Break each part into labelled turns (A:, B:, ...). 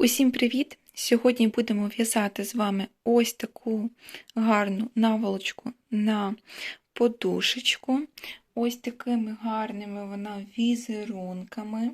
A: Усім привіт! Сьогодні будемо в'язати з вами ось таку гарну наволочку на подушечку. Ось такими гарними вона візерунками.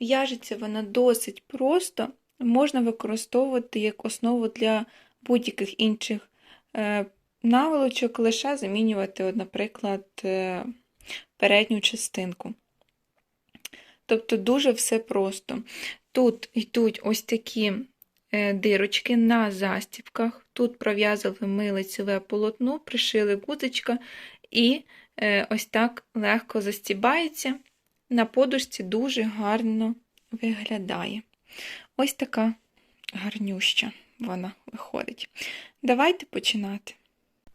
A: В'яжеться вона досить просто, можна використовувати як основу для будь-яких інших е, наволочок, лише замінювати, наприклад, е, передню частинку. Тобто дуже все просто. Тут йдуть ось такі е, дирочки на застібках. Тут пров'язали ми лицеве полотно, пришили гудзичка і е, ось так легко застібається. На подушці дуже гарно виглядає. Ось така гарнюща вона виходить. Давайте починати.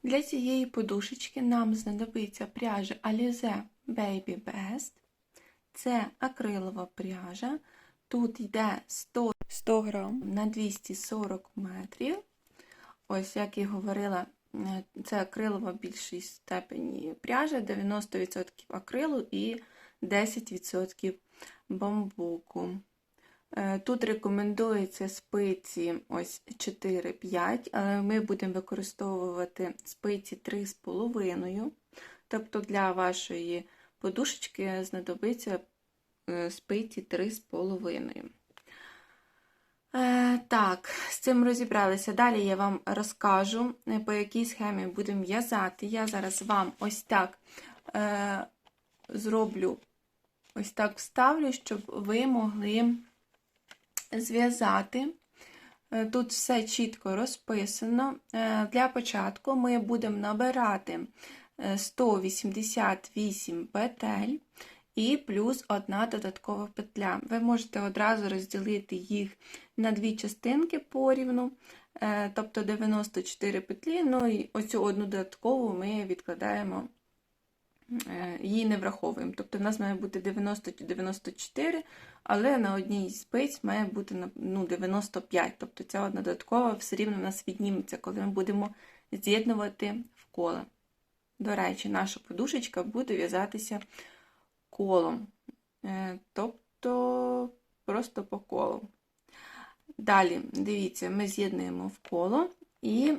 A: Для цієї подушечки нам знадобиться пряжа Alize Baby Best. Це акрилова пряжа. Тут йде 100 100 грам на 240 метрів. Ось, як і говорила, це акрилова більшій степені пряжа, 90% акрилу і 10% бамбуку. Тут рекомендується спиці ось 4-5, але ми будемо використовувати спиці 3,5. Тобто для вашої подушечки знадобиться спиці 3,5. Е, так, з цим розібралися. Далі я вам розкажу, по якій схемі будемо в'язати. Я зараз вам ось так е, зроблю, ось так вставлю, щоб ви могли зв'язати. Тут все чітко розписано. Для початку ми будемо набирати 188 петель і плюс одна додаткова петля. Ви можете одразу розділити їх на дві частинки порівну, тобто 94 петлі, ну і оцю одну додаткову ми відкладаємо, її не враховуємо. Тобто в нас має бути 90-94, але на одній спиць має бути ну, 95. Тобто ця одна додаткова все рівно в нас відніметься, коли ми будемо з'єднувати в коло. До речі, наша подушечка буде в'язатися колом. Тобто просто по колу. Далі, дивіться, ми з'єднуємо в коло, і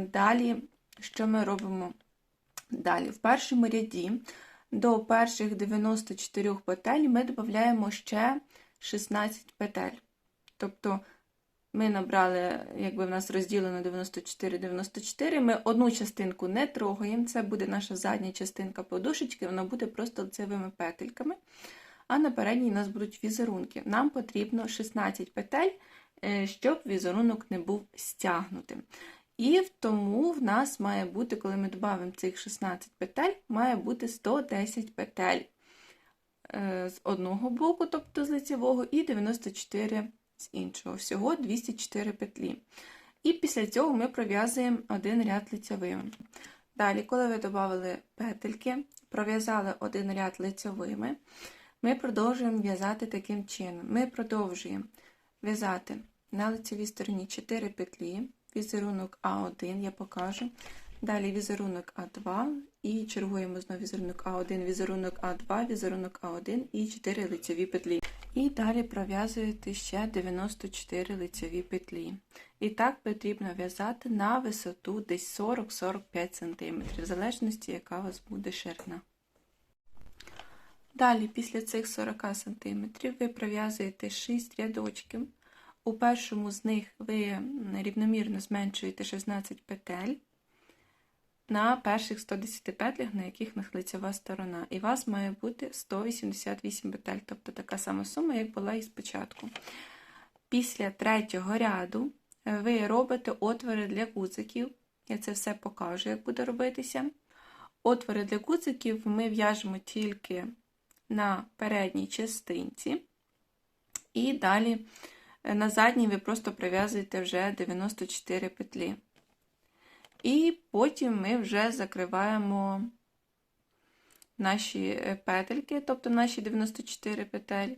A: далі, що ми робимо? Далі, в першому ряді до перших 94 петель ми додаємо ще 16 петель. Тобто ми набрали, якби в нас розділено 94-94, ми одну частинку не трогаємо, це буде наша задня частинка подушечки, вона буде просто лицевими петельками. А на передній у нас будуть візерунки. Нам потрібно 16 петель, щоб візерунок не був стягнутим. І тому в нас має бути, коли ми додамо цих 16 петель, має бути 110 петель з одного боку, тобто з лицевого, і 94 з іншого. Всього 204 петлі. І після цього ми пров'язуємо один ряд лицевими. Далі, коли ви додали петельки, пров'язали один ряд лицевими, ми продовжуємо в'язати таким чином. Ми продовжуємо в'язати на лицевій стороні 4 петлі, візерунок А1, я покажу. Далі візерунок А2 і чергуємо знову візерунок А1, візерунок А2, візерунок А1 і 4 лицеві петлі. І далі пров'язуєте ще 94 лицеві петлі. І так потрібно в'язати на висоту десь 40-45 см, в залежності, яка у вас буде ширина. Далі, після цих 40 см, ви пров'язуєте 6 рядочків. У першому з них ви рівномірно зменшуєте 16 петель на перших 110 петлях, на яких лицева сторона. І у вас має бути 188 петель, тобто така сама сума, як була і спочатку. Після третього ряду ви робите отвори для гудзиків. Я це все покажу, як буде робитися. Отвори для гудзиків ми в'яжемо тільки на передній частинці. І далі на задній ви просто прив'язуєте вже 94 петлі. І потім ми вже закриваємо наші е, петельки, тобто наші 94 петель,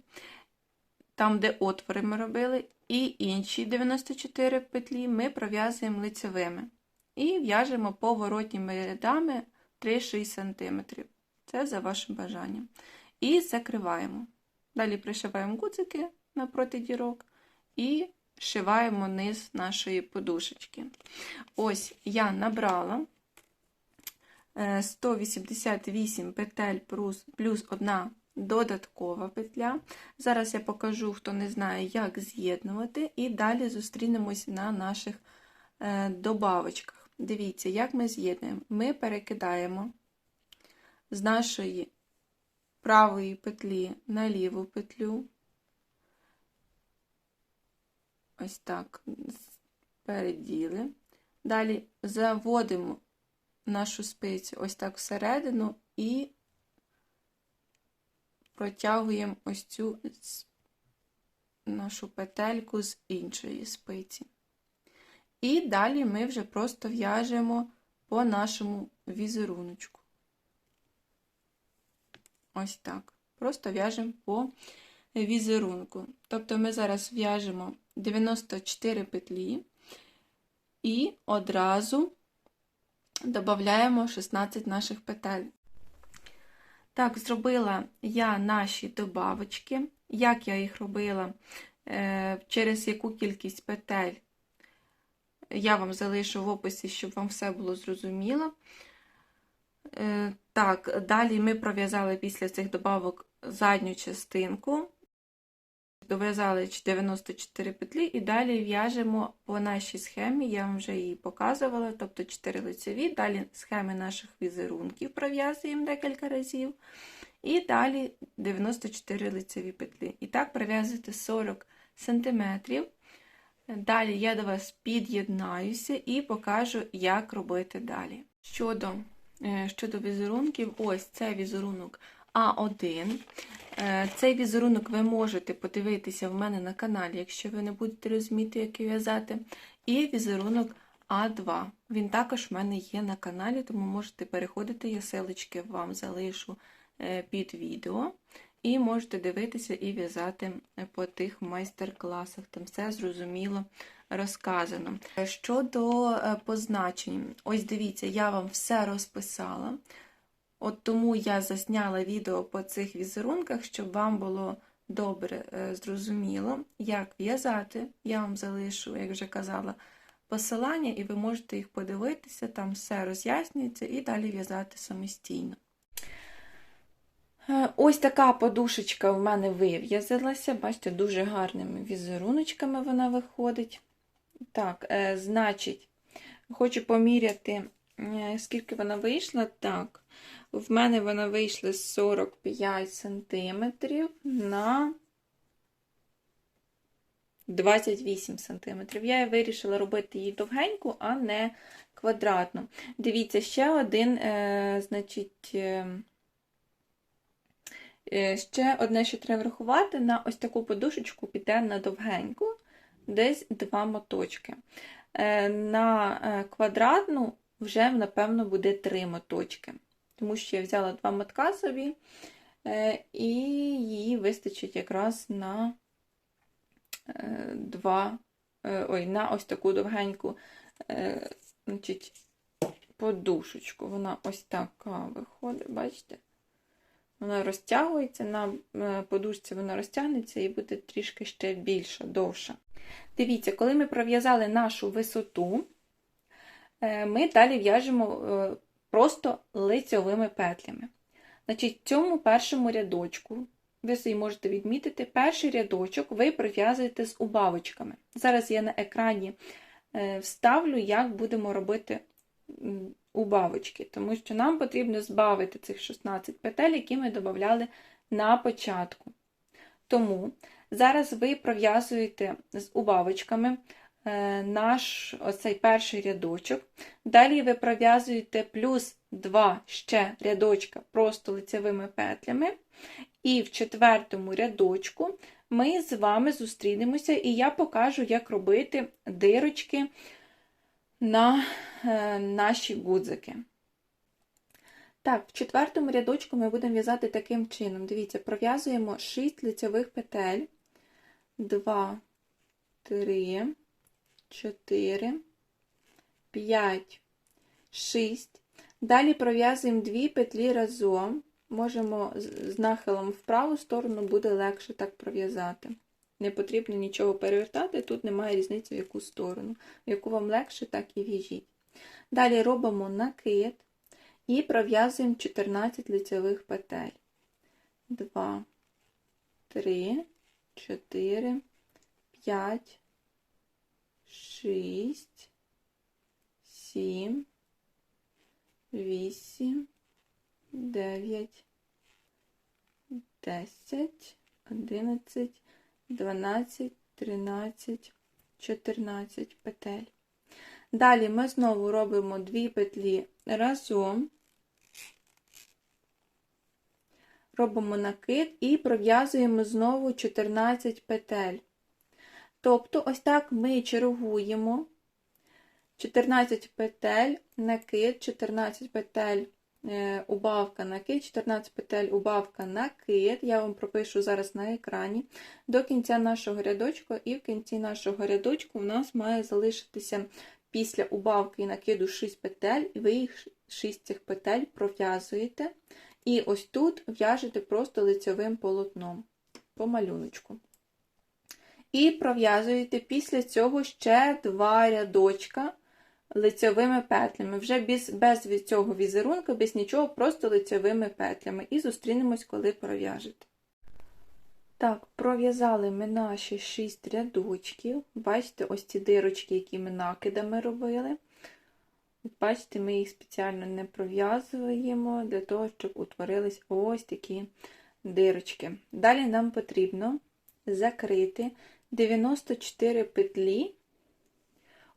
A: там, де отвори ми робили, і інші 94 петлі ми пров'язуємо лицевими. І в'яжемо поворотніми рядами 3-6 см. Це за вашим бажанням. І закриваємо. Далі пришиваємо гудзики напроти дірок і шиваємо низ нашої подушечки. Ось я набрала е, 188 петель плюс, плюс одна додаткова петля. Зараз я покажу, хто не знає, як з'єднувати, і далі зустрінемось на наших е, добавочках. Дивіться, як ми з'єднуємо. Ми перекидаємо з нашої правої петлі на ліву петлю. Ось так переділи. Далі заводимо нашу спицю ось так всередину і протягуємо ось цю нашу петельку з іншої спиці. І далі ми вже просто в'яжемо по нашому візеруночку. Ось так. Просто в'яжемо по візерунку. Тобто ми зараз в'яжемо 94 петлі і одразу додаємо 16 наших петель. Так, зробила я наші добавочки. Як я їх робила, через яку кількість петель, я вам залишу в описі, щоб вам все було зрозуміло. Так, далі ми пров'язали після цих добавок задню частинку, дов'язали 94 петлі, і далі в'яжемо по нашій схемі, я вам вже її показувала, тобто 4 лицеві, далі схеми наших візерунків пров'язуємо декілька разів. І далі 94 лицеві петлі. І так пров'язуєте 40 см. Далі я до вас під'єднаюся і покажу, як робити далі. Щодо щодо візерунків, ось це візерунок А1. Цей візерунок ви можете подивитися в мене на каналі, якщо ви не будете розуміти, як в'язати. І візерунок А2. Він також в мене є на каналі, тому можете переходити, я селочки вам залишу під відео. І можете дивитися і в'язати по тих майстер-класах. Там все зрозуміло розказано. Щодо позначень, ось дивіться, я вам все розписала. От тому я засняла відео по цих візерунках, щоб вам було добре зрозуміло, як в'язати. Я вам залишу, як вже казала, посилання, і ви можете їх подивитися, там все роз'яснюється, і далі в'язати самостійно. Ось така подушечка в мене вив'язалася. Бачите, дуже гарними візеруночками вона виходить. Так, е, значить, хочу поміряти, е, скільки вона вийшла. Так, в мене вона вийшла 45 см на 28 см. Я вирішила робити її довгеньку, а не квадратну. Дивіться, ще один, е, значить, Ще одне, що треба врахувати, на ось таку подушечку піде на довгеньку, десь два моточки. На квадратну вже, напевно, буде три моточки. Тому що я взяла два мотка собі, і її вистачить якраз на два, ой, на ось таку довгеньку значить, подушечку. Вона ось така виходить, бачите? Вона розтягується, на подушці вона розтягнеться і буде трішки ще більша, довша. Дивіться, коли ми пров'язали нашу висоту, ми далі в'яжемо просто лицьовими петлями. Значить, в цьому першому рядочку, ви собі можете відмітити, перший рядочок ви пров'язуєте з убавочками. Зараз я на екрані вставлю, як будемо робити убавочки, тому що нам потрібно збавити цих 16 петель, які ми додавали на початку. Тому зараз ви пров'язуєте з убавочками е, наш оцей перший рядочок. Далі ви пров'язуєте плюс 2 ще рядочка просто лицевими петлями. І в четвертому рядочку ми з вами зустрінемося, і я покажу, як робити дирочки на е, наші гудзики. Так, в четвертому рядочку ми будемо в'язати таким чином. Дивіться, пров'язуємо 6 лицевих петель, 2, 3, 4, 5, 6. Далі пров'язуємо 2 петлі разом. Можемо з нахилом в праву сторону буде легше так пров'язати. не потрібно нічого перевертати, тут немає різниці в яку сторону. В яку вам легше, так і в'яжіть. Далі робимо накид і пров'язуємо 14 лицевих петель. 2, 3, 4, 5, 6, 7, 8, 9, 10, 11, 12, 13, 14 петель. Далі ми знову робимо дві петлі разом, робимо накид і пров'язуємо знову 14 петель. Тобто, ось так ми чергуємо 14 петель, накид, 14 петель, е, убавка, накид, 14 петель, убавка, накид. Я вам пропишу зараз на екрані до кінця нашого рядочку, і в кінці нашого рядочку у нас має залишитися після убавки і накиду 6 петель, і ви їх 6 цих петель пров'язуєте. І ось тут в'яжете просто лицьовим полотном по малюночку. І пров'язуєте після цього ще два рядочка лицьовими петлями. Вже без, без цього візерунку, без нічого, просто лицьовими петлями. І зустрінемось, коли пров'яжете. Так, пров'язали ми наші 6 рядочків. Бачите, ось ці дирочки, які ми накидами робили. Бачите, ми їх спеціально не пров'язуємо для того, щоб утворились ось такі дирочки. Далі нам потрібно закрити 94 петлі,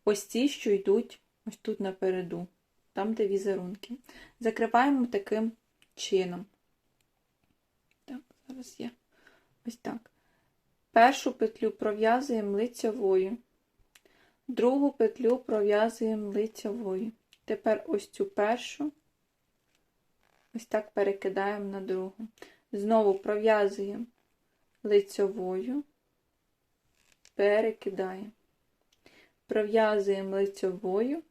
A: ось ці, що йдуть ось тут напереду, там, де візерунки. Закриваємо таким чином. Так, зараз я ось так. Першу петлю пров'язуємо лицьовою, другу петлю пров'язуємо лицьовою. Тепер ось цю першу, ось так перекидаємо на другу. Знову пров'язуємо лицьовою, перекидаємо. Пров'язуємо лицьовою,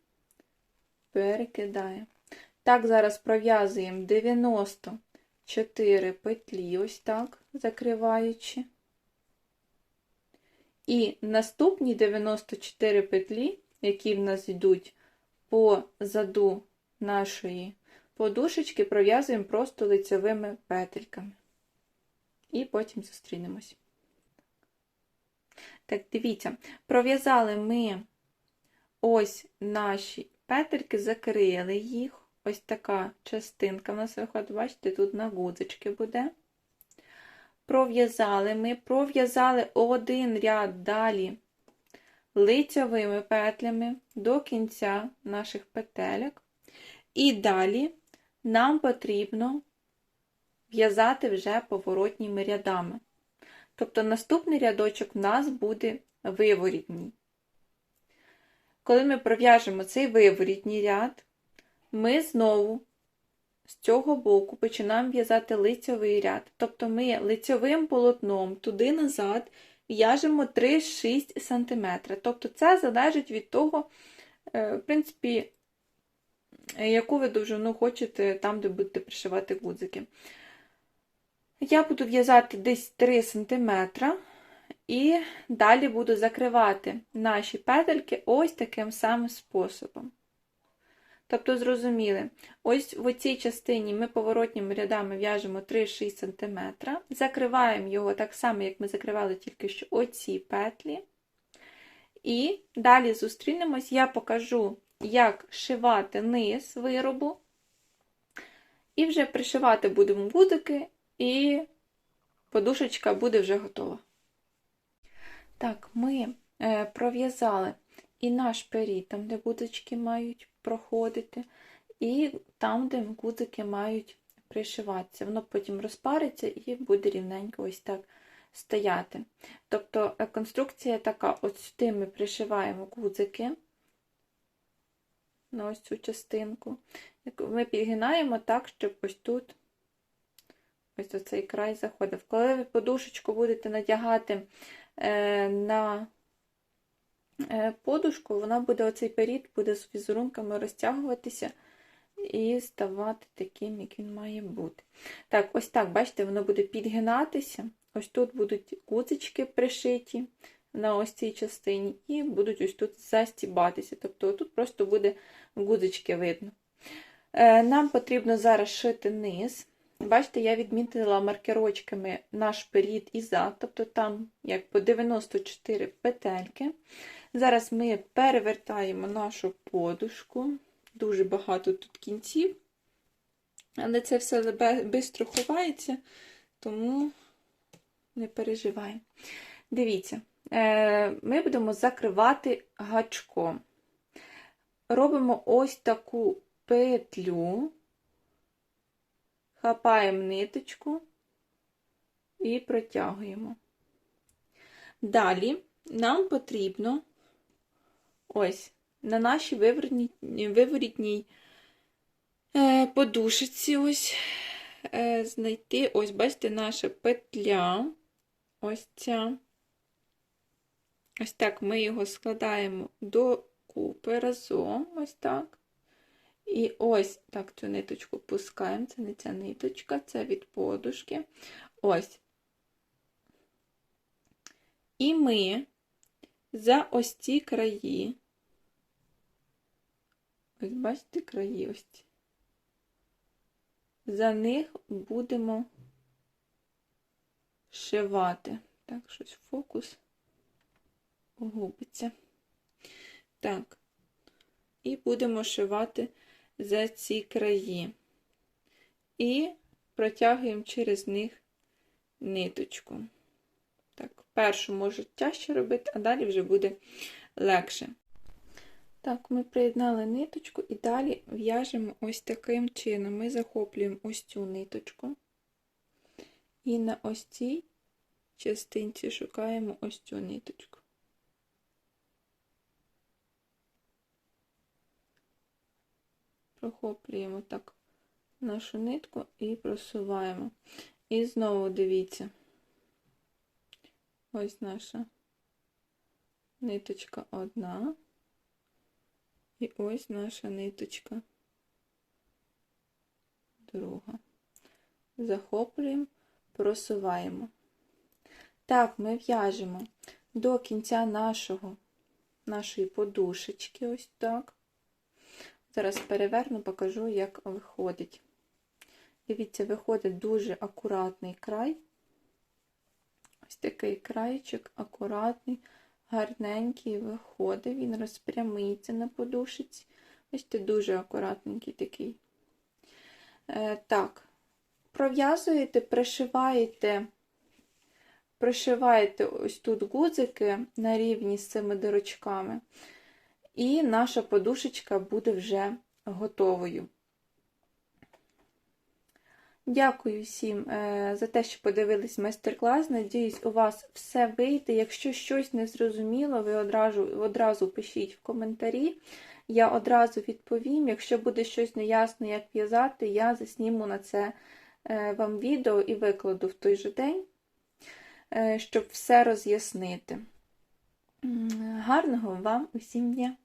A: перекидаємо. Так, зараз пров'язуємо 94 петлі, ось так, закриваючи. І наступні 94 петлі, які в нас йдуть по заду нашої подушечки, пров'язуємо просто лицевими петельками. І потім зустрінемось. Так, дивіться, пров'язали ми ось наші петельки, закрили їх. Ось така частинка в нас виходить, бачите, тут на гудзички буде. Пров'язали ми, пров'язали один ряд далі лицьовими петлями до кінця наших петелек. І далі нам потрібно в'язати вже поворотніми рядами. Тобто наступний рядочок в нас буде виворітній. Коли ми пров'яжемо цей виворітній ряд, ми знову з цього боку починаємо в'язати лицьовий ряд. Тобто ми лицьовим полотном туди-назад в'яжемо 3-6 см. Тобто це залежить від того, в принципі, яку ви довжину хочете там, де будете пришивати гудзики. Я буду в'язати десь 3 см, і далі буду закривати наші петельки ось таким самим способом. Тобто, зрозуміли, ось в цій частині ми поворотніми рядами в'яжемо 3-6 см, закриваємо його так само, як ми закривали тільки що оці петлі. І далі зустрінемось, я покажу, як шивати низ виробу. І вже пришивати будемо будики, і подушечка буде вже готова. Так, ми е, пров'язали і наш перід, там, де будочки мають проходити, і там, де гудзики мають пришиватися. Воно потім розпариться і буде рівненько ось так стояти. Тобто е, конструкція така: от сюди ми пришиваємо гудзики на ось цю частинку. Ми підгинаємо так, щоб ось тут ось оцей край заходив. Коли ви подушечку будете надягати е, на е, подушку, вона буде оцей перід буде з візерунками розтягуватися і ставати таким, як він має бути. Так, ось так, бачите, воно буде підгинатися, ось тут будуть гудзички пришиті на ось цій частині, і будуть ось тут застібатися. Тобто тут просто буде гудзички видно. Е, Нам потрібно зараз шити низ. Бачите, я відмітила маркерочками наш перід і зад, тобто там як по 94 петельки. Зараз ми перевертаємо нашу подушку. Дуже багато тут кінців, але це все швидко ховається, тому не переживаємо. Дивіться, е, ми будемо закривати гачком. Робимо ось таку петлю, хапаємо ниточку і протягуємо. Далі нам потрібно ось на нашій виворітній, е, подушечці ось е, знайти, ось, бачите, наша петля, ось ця. Ось так ми його складаємо до купи разом, ось так. І ось так цю ниточку пускаємо. Це не ця ниточка, це від подушки. Ось. І ми за ось ці краї, ось бачите, краї ось ці. За них будемо шивати. Так, щось фокус губиться. Так, і будемо шивати за ці краї. І протягуємо через них ниточку. Так, першу може тяжче робити, а далі вже буде легше. Так, ми приєднали ниточку і далі в'яжемо ось таким чином. Ми захоплюємо ось цю ниточку. І на ось цій частинці шукаємо ось цю ниточку. Прохоплюємо так нашу нитку і просуваємо. І знову дивіться, ось наша ниточка одна. І ось наша ниточка друга. Захоплюємо, просуваємо. Так, ми в'яжемо до кінця нашого, нашої подушечки, ось так. Зараз переверну, покажу, як виходить. Дивіться, виходить дуже акуратний край. Ось такий крайчик, акуратний, гарненький виходить, він розпрямиться на подушиці. Це дуже акуратненький такий. Е, Так, пров'язуєте, пришиваєте, пришиваєте ось тут гудзики на рівні з цими дирочками. І наша подушечка буде вже готовою. Дякую всім е, за те, що подивились майстер-клас. Надіюсь, у вас все вийде. Якщо щось не зрозуміло, ви одразу, одразу пишіть в коментарі. Я одразу відповім. Якщо буде щось неясно, як в'язати, я засніму на це е, вам відео і викладу в той же день, е, щоб все роз'яснити. Гарного вам усім дня!